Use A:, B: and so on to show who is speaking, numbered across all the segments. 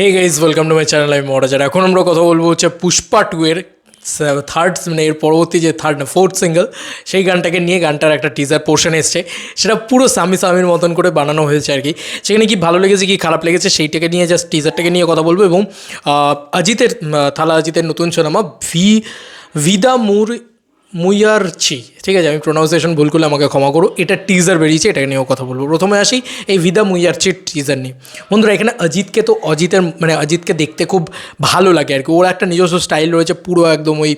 A: Hey guys welcome to my channel আমি মহারাজার এখন আমরা কথা বলব হচ্ছে পুষ্পা টু এর থার্ড মানে এর পরবর্তী যে থার্ড না ফোর্থ সিঙ্গেল সেই গানটাকে নিয়ে গানটার একটা টিজার পোর্শন এসছে। সেটা পুরো সামি সামির মতন করে বানানো হয়েছে আর কি। সেখানে কি ভালো লেগেছে, কি খারাপ লেগেছে, সেইটাকে নিয়ে জাস্ট টিজারটাকে নিয়ে কথা বলব এবং অজিতের থালা অজিতের নতুন সিনেমা ভি ভিদা মুর মুয়ারচি ঠিক আছে, আমি প্রোনাউন্সিয়েশন ভুল করলে আমাকে ক্ষমা করো। এটা টিজার বেরিয়েছে, এটাকে নিয়েও কথা বলব। প্রথমে আসি এই ভিদা মুয়ারচির টিজার নিয়ে। বন্ধুরা, এখানে অজিতকে তো অজিতের মানে অজিতকে দেখতে খুব ভালো লাগে আর কি। ওর একটা নিজস্ব স্টাইল রয়েছে, পুরো একদম ওই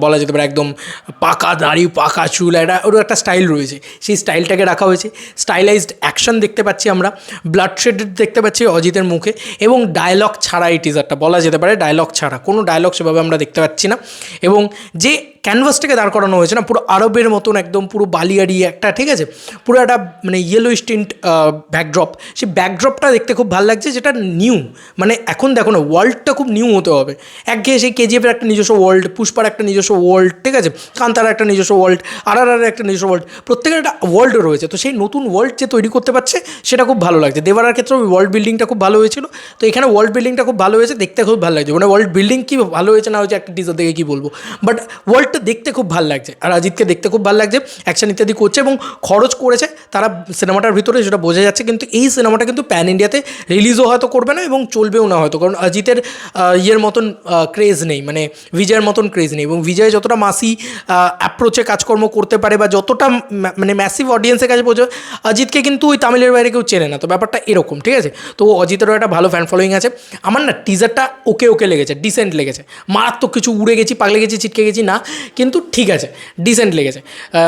A: বলা যেতে পারে একদম পাকা দাড়ি, পাকা চুল, একটা ওর একটা স্টাইল রয়েছে। সেই স্টাইলটাকে রাখা হয়েছে। স্টাইলাইজড অ্যাকশন দেখতে পাচ্ছি আমরা। ব্লাড শেডেড দেখতে পাচ্ছি অজিতের মুখে। এবং ডায়লগ ছাড়া এই টিজারটা বলা যেতে পারে ডায়লগ ছাড়া। কোনো ডায়লগ সেভাবে আমরা দেখতে পাচ্ছি না। এবং যে ক্যানভাসটাকে দাঁড় করানো হয়েছে না, পুরো আরবের মতন একদম পুরো বালিয়ারি একটা, ঠিক আছে? পুরো একটা মানে ইয়েলো স্টিন্ট ব্যাকড্রপ সেই ব্যাকড্রপটা দেখতে খুব ভালো লাগছে, যেটা নিউ মানে এখন দেখো না ওয়ার্ল্ডটা খুব নিউ হতে হবে। একঘেয়ে সেই কেজিএফের একটা নিজস্ব ওয়ার্ল্ড পুষ্পার একটা নিজস্ব ওয়ার্ল্ড ঠিক আছে? কান্তার একটা নিজস্ব ওয়ার্ল্ড আর আর একটা নিজস্ব ওয়ার্ল্ড প্রত্যেকের একটা ওয়ার্ল্ড রয়েছে। তো সেই নতুন ওয়ার্ল্ড যে তৈরি করতে পারছে, সেটা খুব ভালো লাগছে। দেবারার ক্ষেত্রে ওয়ার্ল্ড বিল্ডিংটা খুব ভালো হয়েছিল। তো এখানে ওয়ার্ল্ড বিল্ডিংটা খুব ভালো হয়েছে, দেখতে খুব ভালো লাগছে। মানে ওয়ার্ল্ড বিল্ডিং কি ভালো হয়েছে না হয়েছে, একটা টিজার দেখে কি বলব? বাট ওয়ার্ল্ডটা দেখতে খুব ভালো লাগছে। আর অজিতকে দেখতে খুব ভালো লাগছে অ্যাকশন ইত্যাদি করছে এবং খরচ করেছে। তারা সিনেমাটার ভিতরে সেটা বোঝা যাচ্ছে কিন্তু এই সিনেমাটা কিন্তু প্যান ইন্ডিয়াতে রিলিজও হয়তো করবে না এবং চলবেও না হয়তো। কারণ অজিতের ইয়ের মতন ক্রেজ নেই। মানে বিজয়ের মতন ক্রেজ নেই। এবং বিজয় যতটা মাসি অ্যাপ্রোচে কাজকর্ম করতে পারে বা যতটা মানে ম্যাসিভ অডিয়েন্সের কাছে পৌঁছে অজিতকে কিন্তু ওই তামিলের বাইরে কেউ চেনে না। তো ব্যাপারটা এরকম, ঠিক আছে? তো অজিতেরও একটা ভালো ফ্যান ফলোয়িং আছে। আমার না টিজারটা ওকে ওকে লেগেছে ডিসেন্ট লেগেছে। মারাত্মক কিছু উড়ে গেছি, পাগলে গেছি ছিটকে গেছি, না। কিন্তু ঠিক আছে ডিসেন্ট লেগেছে।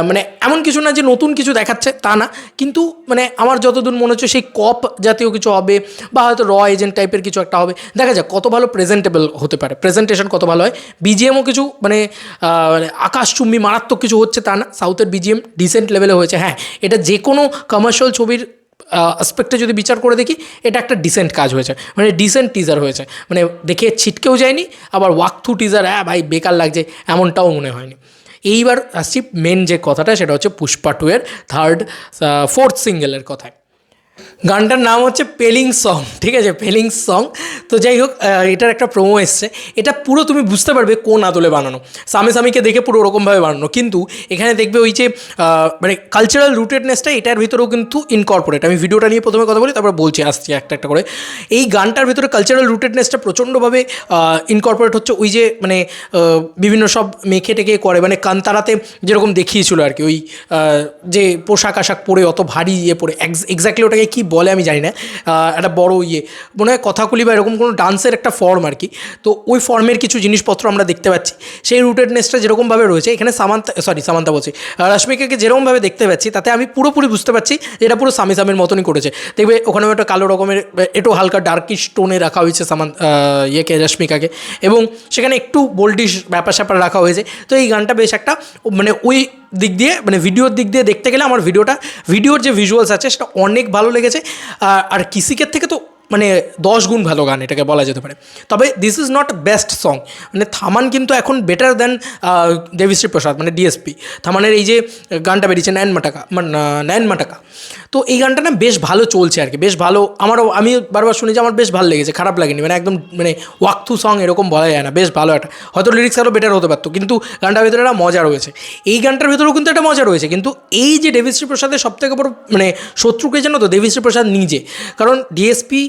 A: মানে এমন কিছু না যে নতুন কিছু দেখাচ্ছে, তা না। কিন্তু মানে আমার যতদূর মনে হচ্ছে সেই কপ জাতীয় কিছু হবে বা হয়তো র এজেন্ট টাইপের কিছু একটা হবে। দেখা যাক, কত ভালো প্রেজেন্টেবল হতে পারে। প্রেজেন্টেশন কত ভালো হয়। বিজিএমও কিছু মানে মানে আকাশচুম্বী মারাত্মক কিছু হচ্ছে, তা না। সাউথের বিজিএম ডিসেন্ট লেভেলে হয়েছে। হ্যাঁ এটা যে কোনো কমার্শিয়াল ছবির আসপেক্টে যদি বিচার করে দেখি, এটা একটা ডিসেন্ট কাজ হয়েছে। মানে ডিসেন্ট টিজার হয়েছে। মানে দেখে ছিটকেও যায়নি, আবার ওয়াক থ্রু টিজার হ্যাঁ ভাই, বেকার লাগছে। এমনটাও মনে হয়নি। এইবার আসছি মেন যে কথাটা, সেটা হচ্ছে পুষ্পা টু এর থার্ড ফোর্থ সিঙ্গেলের কথায়। গানটার নাম হচ্ছে পেলিং সং, ঠিক আছে? Peeling song. তো যাই হোক এটার একটা প্রোমো এসছে। এটা পুরো তুমি বুঝতে পারবে কোন আদলে বানানো। সামে সামিকে দেখে পুরো ওরকমভাবে বানানো। কিন্তু এখানে দেখবে ওই যে মানে কালচারাল রুটেডনেসটা এটার ভিতরেও কিন্তু ইনকর্পোরেট আমি ভিডিওটা নিয়ে প্রথমে কথা বলি, তারপর বলছি, আসছি একটা একটা করে। এই গানটার ভিতরে কালচারাল রুটেডনেসটা প্রচণ্ডভাবে ইনকর্পোরেট হচ্ছে ওই যে মানে বিভিন্ন সব মেখে টেকে করে। মানে কান্তারাতে যেরকম দেখিয়েছিল আর কি, ওই যে পোশাক আশাক পরে অত ভারী ইয়ে পরে এক্স্যাক্টলি ওটাকে কী বলে আমি জানি না। একটা বড় ইয়ে। মনে হয় কথাকুলি বা এরকম কোনো ডান্সের একটা ফর্ম আর কি। তো ওই ফর্মের কিছু জিনিসপত্র আমরা দেখতে পাচ্ছি। সেই রুটেডনেসটা যেরকমভাবে রয়েছে, এখানে সামান্তা সরি সামান্তা বলছি। রশ্মিকাকে যেরকমভাবে দেখতে পাচ্ছি, তাতে আমি পুরোপুরি বুঝতে পারছি যে এটা পুরো স্বামী স্বামীর মতনই করেছে। দেখবে ওখানেও একটা কালো রকমের, একটু হালকা ডার্কিশ টোনে রাখা হয়েছে সামান ইয়েকে, রশ্মিকাকে। এবং সেখানে একটু বোল্ডিশ ব্যাপার স্যাপার রাখা হয়েছে। তো এই গানটা বেশ একটা মানে ওই দিক দিয়ে মানে ভিডিওর দিক দিয়ে দেখতে গেলে আমার ভিডিওটা ভিডিওর যে ভিজুয়ালস আছে, সেটা অনেক ভালো লেগেছে। আর- আর কিসিকের থেকে তো মানে দশ গুণ ভালো গান এটাকে বলা যেতে পারে। তবে this is not best song মানে থামান কিন্তু এখন বেটার দ্যান দেবিশ্রী প্রসাদ মানে ডিএসপি থামানের এই যে গানটা বেরিয়েছে ন্যান মাটাকা মানে ন্যান মাটাকা। তো এই গানটা না বেশ ভালো চলছে আর কি, বেশ ভালো, আমারও, আমি বারবার শুনেছি আমার বেশ ভালো লেগেছে, খারাপ লাগেনি মানে একদম মানে ওয়াকথু সং এরকম বলা যায় না, বেশ ভালো একটা, হয়তো লিরিক্স আরও বেটার হতে পারতো, কিন্তু গানটার ভিতরে একটা মজা রয়েছে। এই গানটার ভিতরেও কিন্তু একটা মজা রয়েছে, কিন্তু এই যে দেবীশ্রী প্রসাদের সব থেকে বড় মানে শত্রুকে জানো তো, দেবিশ্রী প্রসাদ নিজে। কারণ ডিএসপি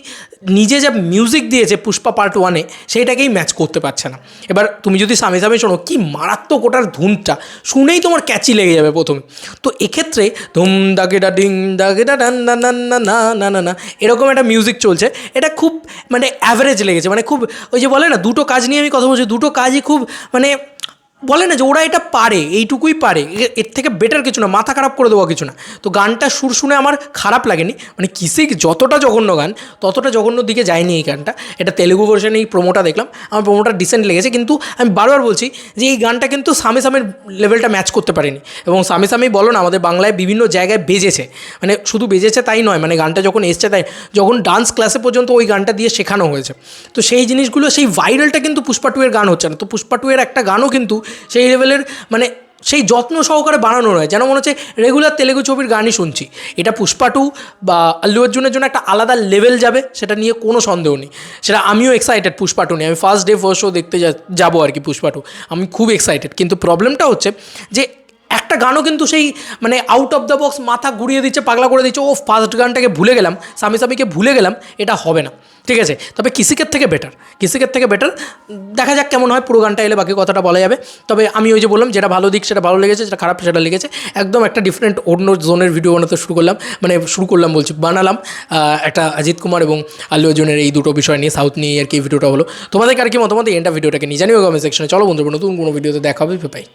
A: নিজে যা মিউজিক দিয়েছে পুষ্পা পার্ট ওয়ানে সেইটাকেই ম্যাচ করতে পারছে না। এবার তুমি যদি সামে সামে শোনো, কি মারাত্মক ওটার ধুনটা, শুনেই তোমার ক্যাচি লেগে যাবে প্রথমে। তো এক্ষেত্রে ধুম দাগেডা ডিং দাগেডা ডান না না না না না না না, এরকম একটা মিউজিক চলছে। এটা খুব মানে অ্যাভারেজ লেগেছে মানে খুব ওই যে বলে না, দুটো কাজ নিয়ে আমি কথা বলছি, দুটো কাজই খুব মানে বলে না যে ওরা এটা পারে, এইটুকুই পারে। এর থেকে বেটার কিছু না, মাথা খারাপ করে দেওয়া কিছু না। তো গানটা সুর শুনে আমার খারাপ লাগেনি। মানে কিসিক যতটা জঘন্য গান, ততটা জঘন্য দিকে যায়নি এই গানটা। এটা তেলেগু ভার্সনে এই প্রোমোটা দেখলাম। আমার প্রোমোটা ডিসেন্ট লেগেছে, কিন্তু আমি বারবার বলছি যে এই গানটা কিন্তু সামে সামের লেভেলটা ম্যাচ করতে পারেনি। এবং সামে সামেই বলো না, আমাদের বাংলায় বিভিন্ন জায়গায় বেজেছে। মানে শুধু বেজেছে তাই নয় মানে গানটা যখন এসছে তাই যখন ডান্স ক্লাসে পর্যন্ত ওই গানটা দিয়ে শেখানো হয়েছে। তো সেই জিনিসগুলো, সেই ভাইরালটা কিন্তু পুষ্পা টু এর গান হচ্ছে না। তো পুষ্পা টু এর একটা গানও কিন্তু সেই লেভেলের মানে সেই যত্ন সহকারে বানানো হয় যেন মনে হচ্ছে রেগুলার তেলেগু ছবির গানই শুনছি। এটা পুষ্পা টু বা আল্লু অর্জুনের জন্য একটা আলাদা লেভেল যাবে, সেটা নিয়ে কোনো সন্দেহ নেই। সেটা আমিও এক্সাইটেড পুষ্পা টু নিয়ে। আমি ফার্স্ট ডে ফার্স্ট শো দেখতে যাব আর কি পুষ্পা টু আমি খুব এক্সাইটেড কিন্তু প্রবলেমটা হচ্ছে যে একটা গানও কিন্তু সেই মানে আউট অফ দ্য বক্স মাথা ঘুরিয়ে দিচ্ছে, পাগলা করে দিচ্ছে ও ফার্স্ট গানটাকে ভুলে গেলাম, স্বামী স্বামীকে ভুলে গেলাম, এটা হবে না। ঠিক আছে? তবে কিসিকের থেকে বেটার কিসিকের থেকে বেটার দেখা যাক কেমন হয়, পুরো গানটা এলে বাকি কথাটা বলা যাবে। তবে আমি ওই যে বললাম, যেটা ভালো দিক সেটা ভালো লেগেছে, যেটা খারাপ সেটা লেগেছে। একদম একটা ডিফারেন্ট অন্য জোনের ভিডিও বানাতে শুরু করলাম মানে শুরু করলাম বলছি, বানালাম একটা অজিত কুমার এবং আল্লু অর্জুনের এই দুটো বিষয় নিয়ে সাউথ নিয়ে আর কি ভিডিওটা হলো। তোমাদেরকে আর কি মতামত? এন্ডা ভিডিওটাকে নিয়ে জানিও কমেন্ট সেকশনে চলো বন্ধু নতুন কোনো ভিডিওতে দেখা হবে পাই